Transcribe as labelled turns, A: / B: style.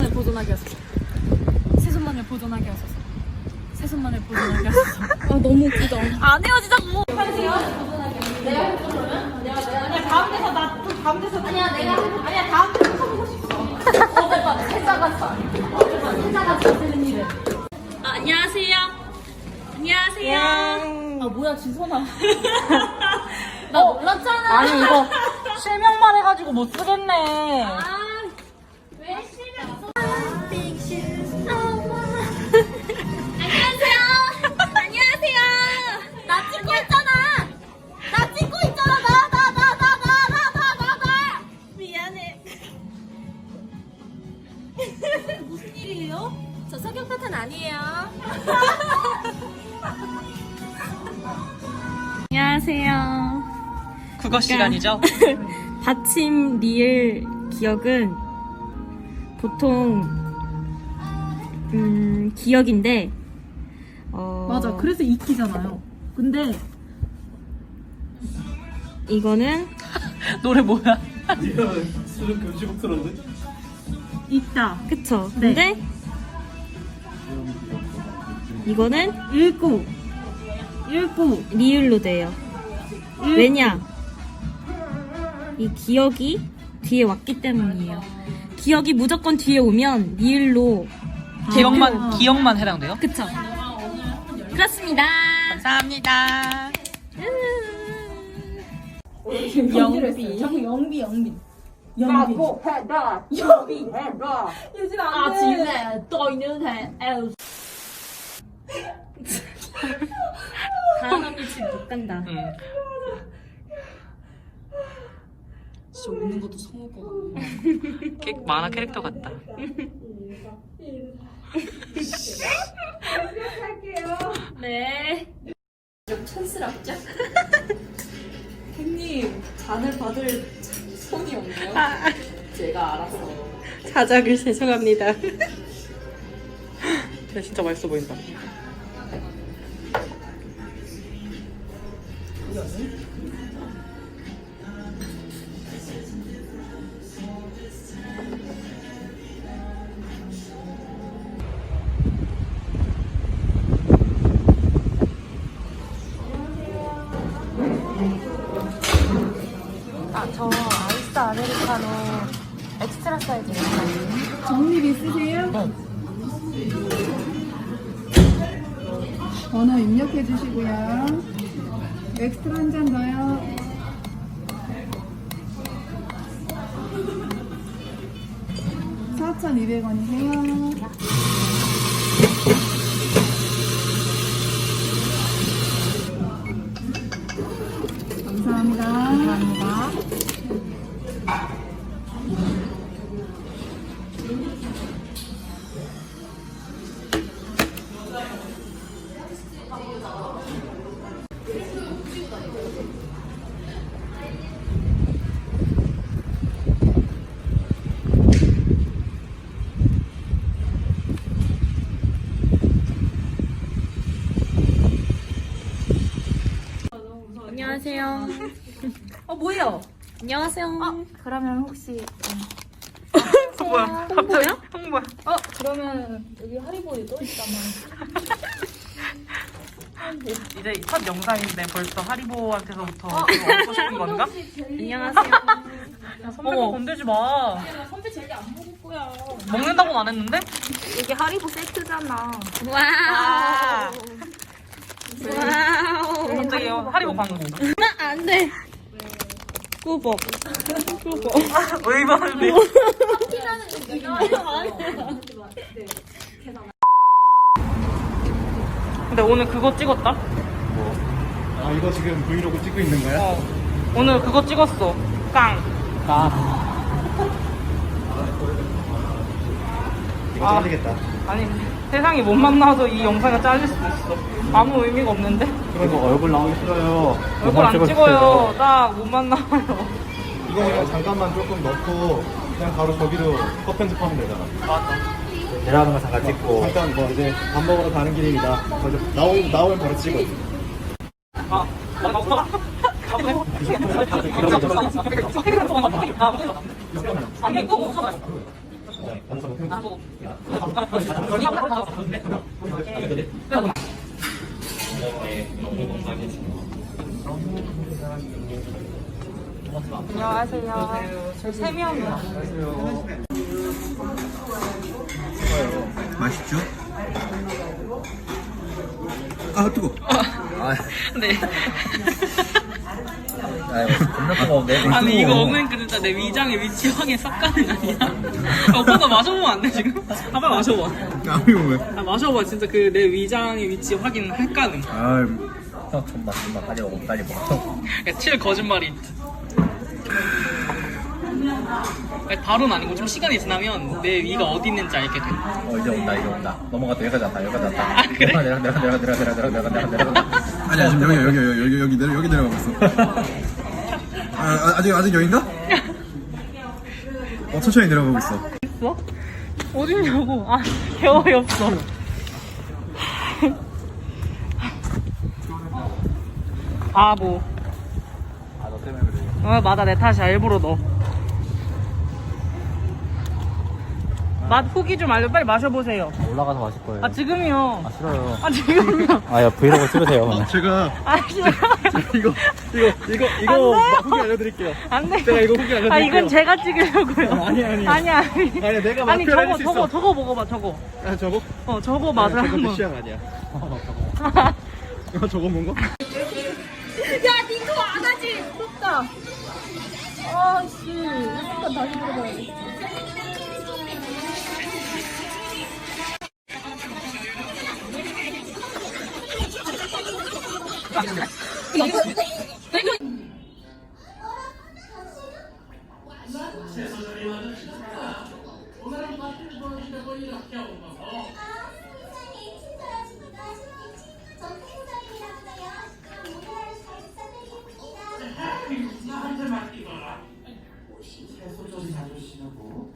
A: 세손만을 보존하게 하소서. 세손만을 보존하게 하소서. 세손만을 보존하게 하소서. 아 너무 웃기다. 안 헤어지자고. 뭐. 내가 해볼 거면 내가 내가 아니야 다음 대사 나좀 다음 대사 아니야 내가 해볼- 아니야 다음 대사 쳐보고 싶어. 어젯밤 찾아갔어. 어젯밤 찾아갔어 되는 일을.
B: 아, 안녕하세요. 안녕하세요. 예. 아
A: 뭐야 지선아.
C: 나
A: 몰랐잖아. 아니
C: 이거 실명 만 해가지고 못 쓰겠네.
A: 왜 싫어?
B: 안녕하세요. 안녕하세요. 나 찍고 있잖아. 나 찍고 있잖아. 나 나 나 나 나 나 나 나 나. 미안해.
A: 무슨 일이에요? 저 성격 파탄 아니에요.
B: 안녕하세요.
C: 국어 시간이죠?
B: 받침 리을 기억은 보통 음, 기억인데 어, 맞아. 그래서
A: 익히잖아요. 근데
B: 이거는
C: 노래 뭐야?
D: 교시복 들었는데?
A: 읽다,
B: 그쵸 네. 근데 이거는
A: 읽고, 읽고,
B: 리을로 돼요
A: 읽- 왜냐
B: 이 기억이 뒤에 왔기 때문이에요 기억이 무조건 뒤에 오면 리을로 기억만
C: 기억만 해당돼요?
B: 그쵸
A: 그렇습니다
C: 감사합니다.
A: 영비. 자꾸 영비, 영비. 영비. 유진 안 돼.
C: 다음 언니
A: 지금 못
B: 간다
C: 응.
A: 진짜 웃는 것도 성우 거
C: 캐, 만화 캐릭터 같다.
B: 네
E: 형님, 잔을 받을 손이
B: 없네요.
E: 제가 알아서.
B: 사작을 죄송합니다.
C: 근데 진짜 맛있어 보인다. 아,
F: 정립 있으세요? 번호 입력해 주시고요. 엑스트라 한 잔 더요. 사천 이백 원이세요.
A: 안녕하세요. 어 뭐예요?
B: 안녕하세요.
A: 그러면 혹시 뭐야? 갑자기?
C: 홍보야.
A: 어 그러면 여기 하리보이 또 있다만
C: 이제 첫 영상인데 벌써 하리보한테서부터 좀 얻고 싶은 건가?
A: 안녕하세요. 야, 선배가
C: 건들지 마.
A: 선배 젤리 안 먹었고요 먹는다고는
C: 안 했는데?
A: 이게 하리보 세트잖아.
B: 와우. 와우 갑자기
C: 하리보 광고.
B: 안돼 꾸벅 꾸벅
C: 의반인데. 근데 오늘 그거 찍었다?
D: 아 이거 지금 브이로그 찍고 있는 거야? 어.
C: 오늘 그거 찍었어. 깡. 아
D: 이거 아. 잘리겠다
C: 아니 세상이 못 만나서 이 영상이 잘릴 수도 있어. 아무 의미가 없는데?
D: 그리고 얼굴 나오기
G: 싫어요
C: 얼굴 안 찍어요. 나 못 만나요.
D: 이거 그냥 잠깐만 조금 넣고 그냥 바로 저기로 컷 편집하면 되잖아
C: 맞아.
G: 내려가는 거 잠깐
D: 찍고 잠깐 뭐 이제 밥 먹으러 가는 길입니다 거기서 나오, 나오면 바로 찍어
C: 아, 나 없어. 아니 꼭 없어. 안녕하세요. 세 명이요.
H: 맛있죠? 아 뜨거.
C: 아, 네.
I: 아 겁나 뜨거운데. 아니 이거 먹으니까
C: 진짜 내 위장의 위치 확인 싹 가는 아니야? 오빠 나 마셔보면 안 돼 지금? 아 빨리 마셔봐.
H: 아 이거 왜?
C: 아 마셔봐 진짜 그 내 위장의 위치 확인 할까는.
H: 아,
I: 형 존나 존나 빨리 먹어 빨리 먹어.
C: 칠 거짓말이. 아니, 바로는 아니고 좀 시간이 지나면 내 위가 어디 있는지 알게 돼. 어
I: 이제 온다 이제 온다. 넘어갔다 여기까지 왔다 여기까지 왔다. 아, 그래? 내가 내가 내가 내가 내가 내가 내가 내가 내가 내가 아니야 지금 여기 여기
H: 여기 여기 여기 내려 여기 내려가고 있어. 아, 아 아직 아직 여긴가? 어 천천히 내려가고 있어.
C: 있어? 어딨냐고. 아, 개어이 없어. 바보. 아너 때문에 그래. 어, 맞아. 내 탓이야. 일부러 너. 맛 후기 좀 알려. 빨리 마셔보세요. 올라가서 마실 거예요. 아, 지금이요. 아, 싫어요. 아, 지금이요. 아, 야, 브이로그 찍으세요,
D: 그러면. 제가
C: 아, 싫어요.
D: 이거 이거 이거 안 이거 돼요. 후기 알려드릴게요.
C: 안 돼. 제가 이거 후기 알려드릴게요. 아, 이건 제가 찍으려고요. 어, 아니, 아니. 아니, 아니. 아니, 내가 아니, 맛 저거, 표현할 수 저거, 있어. 저거 먹어봐, 저거.
D: 아 저거?
C: 어, 저거 맛을 저거 한번.
D: 취향 아니야. 이거 저거 뭔가? 야,
A: 니도 안 하지? 부럽다. 아, 씨. 잠깐 다시 들어봐야 돼. 그래서
B: 저희 완전 신났다. 오늘은 파티를 보여주려고 이렇게 온 거고. 아, 세상에 친절한 친구가 손님 친구 전 팀장님이라고요. 그럼 오늘하루 잘 부탁드리겠습니다. 에헤이, 나한테 맡기거라. 혹시 세소조리 아저씨라고?